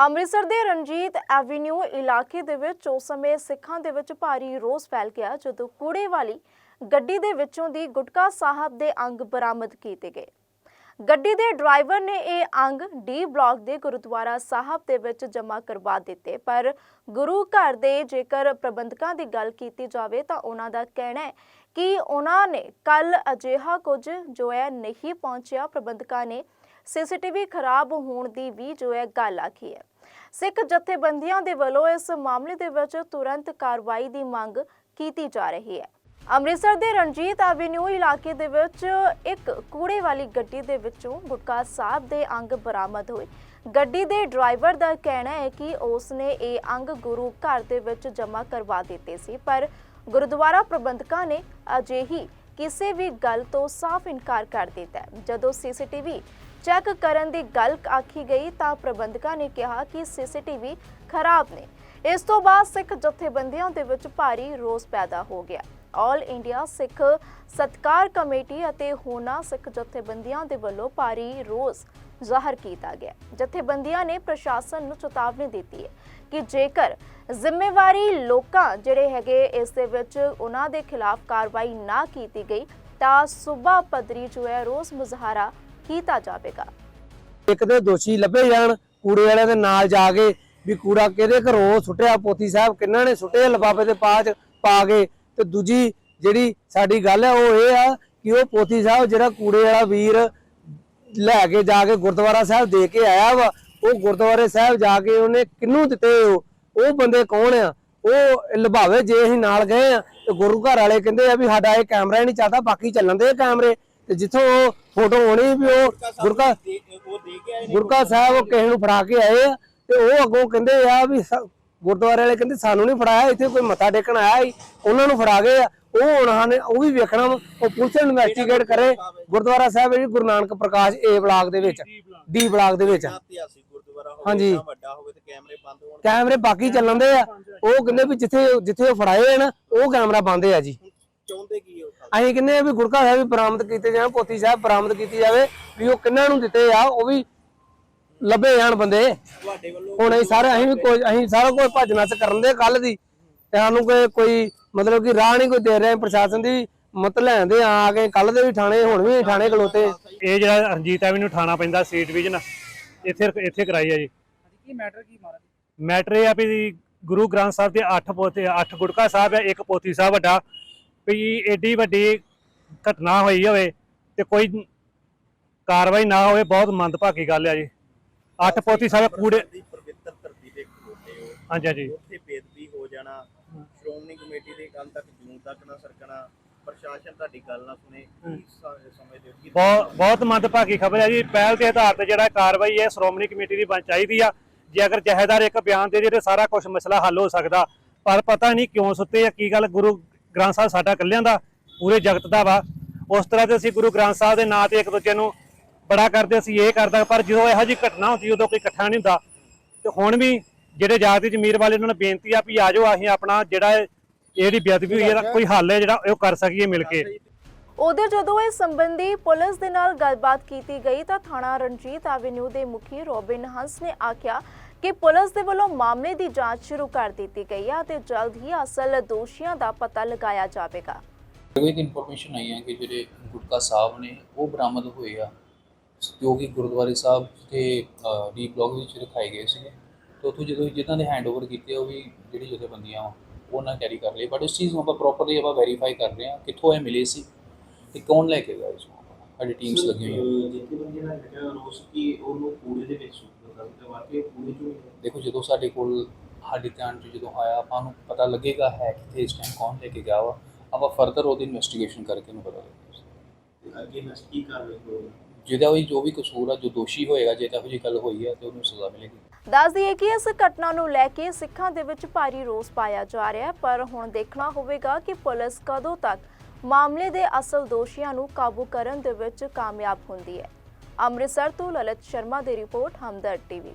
ਅੰਮ੍ਰਿਤਸਰ ਦੇ ਰਣਜੀਤ ਐਵੀਨਿਊ ਇਲਾਕੇ ਦੇ ਵਿੱਚ ਉਸ ਸਮੇਂ ਸਿੱਖਾਂ ਦੇ ਵਿੱਚ ਭਾਰੀ ਰੋਸ ਫੈਲ ਗਿਆ ਜਦੋਂ ਕੂੜੇ ਵਾਲੀ ਗੱਡੀ ਦੇ ਵਿੱਚੋਂ ਦੀ ਗੁਟਕਾ ਸਾਹਿਬ ਦੇ ਅੰਗ ਬਰਾਮਦ ਕੀਤੇ ਗਏ। ਗੱਡੀ ਦੇ ਡਰਾਈਵਰ ਨੇ ਇਹ ਅੰਗ ਡੀ ਬਲਾਕ ਦੇ ਗੁਰਦੁਆਰਾ ਸਾਹਿਬ ਦੇ ਵਿੱਚ ਜਮ੍ਹਾਂ ਕਰਵਾ ਦਿੱਤੇ, ਪਰ ਗੁਰੂ ਘਰ ਦੇ ਜੇਕਰ ਪ੍ਰਬੰਧਕਾਂ ਦੀ ਗੱਲ ਕੀਤੀ ਜਾਵੇ ਤਾਂ ਉਹਨਾਂ ਦਾ ਕਹਿਣਾ ਹੈ ਕਿ ਉਹਨਾਂ ਨੇ ਕੱਲ ਅਜਿਹਾ ਕੁਝ ਜੋ ਹੈ ਨਹੀਂ ਪਹੁੰਚਿਆ। ਪ੍ਰਬੰਧਕਾਂ ਨੇ ਸੀਸੀਟੀਵੀ ਖਰਾਬ ਹੋਣ ਦੀ ਵੀ ਜੋ ਹੈ ਗੱਲ ਆਖੀ ਹੈ। ਸਿੱਖ ਜਥੇਬੰਦੀਆਂ ਦੇ ਵੱਲੋਂ ਇਸ ਮਾਮਲੇ ਦੇ ਵਿੱਚ ਤੁਰੰਤ ਕਾਰਵਾਈ ਦੀ ਮੰਗ ਕੀਤੀ ਜਾ ਰਹੀ ਹੈ। ਅੰਮ੍ਰਿਤਸਰ ਦੇ ਰਣਜੀਤ ਐਵੀਨਿਊ ਇਲਾਕੇ ਦੇ ਵਿੱਚ ਇੱਕ ਕੂੜੇ ਵਾਲੀ ਗੱਡੀ ਦੇ ਵਿੱਚੋਂ ਗੁਟਕਾ ਸਾਹਿਬ ਦੇ ਅੰਗ ਬਰਾਮਦ ਹੋਏ। ਗੱਡੀ ਦੇ ਡਰਾਈਵਰ ਦਾ ਕਹਿਣਾ ਹੈ ਕਿ ਉਸ ਨੇ ਇਹ ਅੰਗ ਗੁਰੂ ਘਰ ਦੇ ਵਿੱਚ ਜਮ੍ਹਾਂ ਕਰਵਾ ਦਿੱਤੇ ਸੀ, ਪਰ ਗੁਰਦੁਆਰਾ ਪ੍ਰਬੰਧਕਾਂ ਨੇ ਅਜਿਹੀ ਕਿਸੇ ਵੀ ਗੱਲ ਤੋਂ ਸਾਫ਼ ਇਨਕਾਰ ਕਰ ਦਿੱਤਾ ਹੈ। ਜਦੋਂ ਸੀਸੀਟੀਵੀ ਚੈੱਕ ਕਰਨ ਦੀ ਗੱਲ ਆਖੀ ਗਈ ਤਾਂ ਪ੍ਰਬੰਧਕਾਂ ਨੇ ਕਿਹਾ ਕਿ ਸੀਸੀਟੀਵੀ ਖਰਾਬ ਨੇ। ਇਸ ਤੋਂ ਬਾਅਦ ਸਿੱਖ ਜਥੇਬੰਦੀਆਂ ਦੇ ਵਿੱਚ ਭਾਰੀ ਰੋਸ ਪੈਦਾ ਹੋ ਗਿਆ। ਆਲ ਇੰਡੀਆ ਸਿੱਖ ਸਤਕਾਰ ਕਮੇਟੀ ਅਤੇ ਹੋਣਾ ਸਿੱਖ ਜਥੇਬੰਦੀਆਂ ਦੇ ਵੱਲੋਂ ਭਾਰੀ ਰੋਸ ਜ਼ਾਹਰ ਕੀਤਾ ਗਿਆ। ਜਥੇਬੰਦੀਆਂ ਨੇ ਪ੍ਰਸ਼ਾਸਨ ਨੂੰ ਚੇਤਾਵਨੀ ਦਿੱਤੀ ਹੈ ਕਿ ਜੇਕਰ ਜ਼ਿੰਮੇਵਾਰੀ ਲੋਕਾਂ ਜਿਹੜੇ ਹੈਗੇ ਇਸ ਦੇ ਵਿੱਚ ਉਹਨਾਂ ਦੇ ਖਿਲਾਫ ਕਾਰਵਾਈ ਨਾ ਕੀਤੀ ਗਈ ਤਾਂ ਸੂਬਾ ਪੱਧਰੀ ਜੋ ਹੈ ਰੋਸ ਮੁਜ਼ਾਹਰਾ ਕੀਤਾ ਜਾਵੇਗਾ। ਇੱਕ ਦੇ ਦੋਸ਼ੀ ਲੱਭੇ ਜਾਣ, ਕੂੜੇ ਵਾਲਿਆਂ ਦੇ ਨਾਲ ਜਾ ਕੇ ਵੀ ਕੂੜਾ ਕਿਹਦੇ ਘਰੋਂ ਸੁੱਟਿਆ ਪੋਤੀ ਸਾਹਿਬ ਕਿੰਨਾਂ ਨੇ ਸੁੱਟਿਆ ਲਿਫਾਫੇ ਦੇ ਪਾਚ ਪਾ ਕੇ। ਤੇ ਦੂਜੀ ਜਿਹੜੀ ਸਾਡੀ ਗੱਲ ਹੈ, ਉਹ ਇਹ ਆ ਕਿ ਉਹ ਪੋਤੀ ਸਾਹਿਬ ਜਿਹੜਾ ਕੂੜੇ ਵਾਲਾ ਵੀਰ ਲੈ ਕੇ ਜਾ ਕੇ ਗੁਰਦੁਆਰਾ ਸਾਹਿਬ ਦੇ ਕੇ ਆਇਆ ਵਾ, ਉਹ ਗੁਰਦੁਆਰੇ ਸਾਹਿਬ ਜਾ ਕੇ ਉਹਨੇ ਕਿੰਨੂੰ ਦਿੱਤੇ ਉਹ? ਬੰਦੇ ਕੌਣ ਆ? ਉਹ ਲਭਾਵੇ ਜੇ ਅਸੀਂ ਨਾਲ ਗਏ ਆ, ਤੇ ਗੁਰੂ ਘਰ ਵਾਲੇ ਕਹਿੰਦੇ ਆ ਵੀ ਸਾਡਾ ਇਹ ਕੈਮਰਾ ਹੀ ਨਹੀਂ ਚੱਲਦਾ, ਬਾਕੀ ਚੱਲਣ ਦੇ ਕੈਮਰੇ। ਤੇ ਜਿੱਥੋਂ ਉਹ ਫੋਟੋ ਹੋਣੀ ਵੀ ਉਹ ਗੁਰਕਾ ਗੁਰਕਾ ਸਾਹਿਬ ਉਹ ਕਿਸੇ ਨੂੰ ਫੜਾ ਕੇ ਆਏ ਆ ਤੇ ਉਹ ਅੱਗੋਂ ਕਹਿੰਦੇ ਆ ਵੀ ਗੁਰਦੁਆਰੇ ਵਾਲੇ ਕਹਿੰਦੇ ਸਾਨੂੰ ਨਹੀਂ ਫੜਾਇਆ ਇੱਥੇ ਕੋਈ ਮੱਥਾ ਟੇਕਣ ਆਇਆ ਸੀ ਉਹਨਾਂ ਨੂੰ ਫੜਾ ਗਏ ਆ। ਉਹ ਹੁਣ ਨੇ ਉਹ ਵੀ ਵੇਖਣਾ ਉਹ ਪੁਲਿਸ ਇਨਵੈਸਟੀਗੇਟ ਕਰੇ ਗੁਰਦੁਆਰਾ ਸਾਹਿਬ ਜੀ ਗੁਰੂ ਨਾਨਕ ਪ੍ਰਕਾਸ਼ ਏ ਬਲਾਕ ਦੇ ਵਿੱਚ ਡੀ ਬਲਾਕ। ਦੇ ਵਿੱਚ। ਹਾਂਜੀ। ਕੈਮਰੇ ਬੰਦ ਹੋਣ। ਕੈਮਰੇ ਬਾਕੀ ਚੱਲਣ ਦੇ ਆ। ਉਹ ਕਹਿੰਦੇ ਵੀ ਜਿੱਥੇ ਜਿੱਥੇ ਉਹ ਫੜਾਏ ਆ ਨਾ ਉਹ ਕੈਮਰਾ ਬੰਦ ਆ ਜੀ। ਅਸੀਂ ਕਹਿੰਦੇ ਆ ਵੀ ਗੁਰਕਾ ਸਾਹਿਬ ਵੀ ਬਰਾਮਦ ਕੀਤੇ ਜਾਣ ਪੋਤੀ ਸਾਹਿਬ ਬਰਾਮਦ ਕੀਤੀ ਜਾਵੇ ਵੀ ਉਹ ਕਿੰਨਾਂ ਨੂੰ ਦਿੱਤੇ ਆ ਉਹ ਵੀ ਲੱਭੇ ਜਾਣ ਬੰਦੇ। ਤੁਹਾਡੇ ਵੱਲੋਂ ਹੁਣ ਅਸੀਂ ਸਾਰੇ ਅਸੀਂ ਵੀ ਕੋਈ ਅਸੀਂ ਸਾਰਾ ਕੁਝ ਭੱਜ ਨੱਸ ਕਰਨ ਦੇ ਕੱਲ ਦੀ। ਤੇ ਸਾਨੂੰ ਕੋਈ ਕੋਈ ਮਤਲਬ ਕਿ ਰਾਹ ਨਹੀਂ ਕੋਈ ਦੇ ਰਿਹਾ ਪ੍ਰਸ਼ਾਸਨ ਦੀ ਮਤ ਲੈਂਦੇ ਆ ਕੇ ਕੱਲ ਦੇ ਵੀ ਥਾਣੇ ਹੁਣ ਵੀ ਥਾਣੇ ਖਲੋਤੇ। ਇਹ ਜਿਹੜਾ ਰਣਜੀਤ ਐਵਨਿਊ ਥਾਣਾ ਪੈਂਦਾ ਸੀ ਡਿਵੀਜ਼ਨ ਇੱਥੇ ਇੱਥੇ ਕਰਾਈ ਆ ਜੀ। ਕੀ ਮੈਟਰ ਕੀ ਮਾਰਾ ਮੈਟਰ ਇਹ ਆ ਵੀ ਗੁਰੂ ਗ੍ਰੰਥ ਸਾਹਿਬ ਦੇ 8 ਪੋਤੇ 8 ਗੁਟਕਾ ਸਾਹਿਬ ਹੈ ਇੱਕ ਪੋਥੀ ਸਾਹਿਬ ਵੱਡਾ। ਵੀ ਏਡੀ ਵੱਡੀ ਘਟਨਾ ਹੋਈ ਹੋਵੇ ਤੇ ਕੋਈ ਕਾਰਵਾਈ ਨਾ ਹੋਵੇ ਬਹੁਤ ਮੰਦਭਾਗੀ ਗੱਲ ਆ ਜੀ। 8 ਪੋਥੀ ਸਾਹਿਬ ਕੂੜੇ ਦੀ ਪਵਿੱਤਰ ਧਰਤੀ ਤੇ ਖਲੋਤੇ ਹੋ। ਹਾਂਜੀ ਹਾਂਜੀ। ਉੱਥੇ ਬੇਦਬੀ ਹੋ ਜਾਣਾ ਸ਼੍ਰੋਮਣੀ ਕਮੇਟੀ ਦੇ ਕੱਲ ਤੱਕ ਜੂਨ ਤੱਕ ਨਾ ਸਰਕਣਾ ਪ੍ਰਸ਼ਾਸਨ ਤੁਹਾਡੀ ਗੱਲ ਨਾ ਸੁਣੇ ਕੀ ਸ- ਸਮਝਦੇ ਹੋ ਕੀ ਬਹੁਤ ਬਹੁਤ ਮੰਦਭਾਗੀ ਖਬਰ ਹੈ ਜੀ। ਪਹਿਲ ਦੇ ਆਧਾਰ ਤੇ ਜਿਹੜਾ ਕਾਰਵਾਈ ਹੈ ਸ਼੍ਰੋਮਣੀ ਕਮੇਟੀ ਦੀ ਬਣ ਚਾਹੀਦੀ ਆ। ਜੇ ਅਗਰ ਜਹੇਦਾਰ ਇੱਕ ਬਿਆਨ ਦੇ ਦੇ ਤੇ ਸਾਰਾ ਕੁਝ ਮਸਲਾ ਹੱਲ ਹੋ ਸਕਦਾ। ਪਰ ਪਤਾ ਨਹੀਂ ਕਿਉਂ ਸੁੱਤੇ ਆ ਕੀ ਗੱਲ? ਗੁਰੂ ਗ੍ਰੰਥ ਸਾਹਿਬ ਸਾਡਾ ਇਕੱਲਿਆਂ ਦਾ ਪੂਰੇ ਜਗਤ ਦਾ ਵਾ। ਉਸ ਤਰ੍ਹਾਂ ਤੇ ਅਸੀਂ ਗੁਰੂ ਗ੍ਰੰਥ ਸਾਹਿਬ ਦੇ ਨਾਂ ਤੇ ਇੱਕ ਦੂਜੇ ਨੂੰ ਬੜਾ ਕਰਦੇ ਸੀ ਇਹ ਕਰਦਾ ਪਰ ਜਦੋਂ ਇਹੋ ਜਿਹੀ ਘਟਨਾ ਹੁੰਦੀ ਉਦੋਂ ਕੋਈ ਇਕੱਠਾ ਨਹੀਂ ਹੁੰਦਾ। ਤੇ ਹੁਣ ਵੀ ਜਿਹੜੇ ਜਾਤੀ ਜ਼ਮੀਰ ਵਾਲੇ ਉਹਨਾਂ ਨੂੰ ਬੇਨਤੀ ਆ ਵੀ ਆ ਜਾਓ ਅਸੀਂ ਆਪਣਾ ਜਿਹੜਾ ਇਹ- ਇਹਦੀ ਬੇਅਦਬੀ ਹੋਈ ਹੈ ਕੋਈ ਹੱਲ ਹੈ ਜਿਹੜਾ ਉਹ ਕਰ ਸਕੀਏ ਮਿਲ ਕੇ। ਉਧਰ ਜਦੋਂ ਇਸ ਸੰਬੰਧੀ ਪੁਲਿਸ ਦੇ ਨਾਲ ਗੱਲਬਾਤ ਕੀਤੀ ਗਈ ਤਾਂ ਥਾਣਾ ਰਣਜੀਤ ਐਵੀਨਿਊ ਦੇ ਮੁਖੀ ਰੋਬਿਨ ਹੰਸ ਨੇ ਆਖਿਆ ਕਿ ਪੁਲਿਸ ਦੇ ਵੱਲੋਂ ਮਾਮਲੇ ਦੀ ਜਾਂਚ ਸ਼ੁਰੂ ਕਰ ਦਿੱਤੀ ਗਈ ਹੈ ਤੇ ਜਲਦ ਹੀ ਅਸਲ ਦੋਸ਼ੀਆਂ ਦਾ ਪਤਾ ਲਗਾਇਆ ਜਾਵੇਗਾ। ਮੈਨੂੰ ਇਨਫੋਰਮੇਸ਼ਨ ਆਈ ਹੈ ਕਿ ਜਿਹੜੇ ਗੁਟਕਾ ਸਾਹਿਬ ਨੇ, ਉਹ ਬਰਾਮਦ ਹੋਏ ਆ। ਜੋ ਕਿ ਗੁਰਦੁਆਰੇ ਸਾਹਿਬ ਤੇ ਡੀ ਬਲੌਕ ਵਿੱਚ ਰਖਾਏ ਗਏ ਸੀਗੇ। ਤੇ ਉੱਥੋਂ ਜਦੋਂ ਜਿਨ੍ਹਾਂ ਨੇ ਹੈਂਡਓਵਰ ਕੀਤੇ ਉਹ ਵੀ ਜਿਹੜੀ ਜਥੇਬੰਦੀਆਂ ਉਹਨਾਂ ਕੈਰੀ ਕਰ ਲਏ। ਬਟ ਇਸ ਚੀਜ਼ ਨੂੰ ਆਪਾਂ ਪ੍ਰੋਪਰਲੀ ਆਪਾਂ ਵੈਰੀਫਾਈ ਕਰ ਰਹੇ ਹਾਂ, ਕਿੱਥੋਂ ਇਹ ਮਿਲੇ ਸੀ ਤੇ ਕੌਣ ਲੈ ਕੇ ਗਿਆ ਇਸ ਨੂੰ? ਸਾਡੀ ਟੀਮਸ ਲੱਗੀਆਂ ਹੋਈਆਂ। ਜਿੱਥੇ ਬੰਦੇ ਨਾਲ ਜਿਹੜਾ ਰੋਸ ਕੀ ਉਹਨੂੰ ਕੂੜੇ ਦੇ ਵਿੱਚ ਸੁੱਟਦਾ ਤੇ ਵਾਕਈ ਕੂੜੇ ਚੋਂ ਹੀ ਹੈ। ਦੇਖੋ ਜਦੋਂ ਸਾਡੇ ਕੋਲ ਸਾਡੇ ਧਿਆਨ 'ਚ ਜਦੋਂ ਆਇਆ ਆਪਾਂ ਨੂੰ ਪਤਾ ਲੱਗੇਗਾ ਹੈ ਕਿੱਥੇ ਇਸ ਟਾਈਮ ਕੌਣ ਲੈ ਕੇ ਗਿਆ ਵਾ। ਆਪਾਂ ਫਰਦਰ ਉਹਦੀ ਇਨਵੈਸਟੀਗੇਸ਼ਨ ਕਰਕੇ ਨੂੰ ਪਤਾ ਲੱਗੇਗਾ ਅੱਗੇ ਨਸ ਕੀ ਕਰ ਰਹੇ ਹੋ ਜਿਹਦਾ ਵੀ ਜੋ ਵੀ ਕਸੂਰ ਆ ਜੋ ਦੋਸ਼ੀ ਹੋਏਗਾ ਜੇ ਤਾਂ ਜਿਹੀ ਗੱਲ ਹੋਈ ਹੈ ਤੇ ਉਹਨੂੰ ਸਜ਼ਾ ਮਿਲੇਗੀ। ਦੱਸ ਦਈਏ ਕਿ ਇਸ ਘਟਨਾ ਨੂੰ ਲੈ ਕੇ ਸਿੱਖਾਂ ਦੇ ਵਿੱਚ ਭਾਰੀ ਰੋਸ ਪਾਇਆ ਜਾ ਰਿਹਾ ਹੈ ਪਰ ਹੁਣ ਦੇਖਣਾ ਹੋਵੇਗਾ ਕਿ ਪੁਲਿਸ ਕਦੋਂ ਤੱਕ ਮਾਮਲੇ ਦੇ ਅਸਲ ਦੋਸ਼ੀਆਂ ਨੂੰ ਕਾਬੂ ਕਰਨ ਦੇ ਵਿੱਚ ਕਾਮਯਾਬ ਹੁੰਦੀ ਹੈ। ਅੰਮ੍ਰਿਤਸਰ ਤੋਂ ਲਲਿਤ ਸ਼ਰਮਾ ਦੀ ਰਿਪੋਰਟ, ਹਮਦਰਦ ਟੀਵੀ।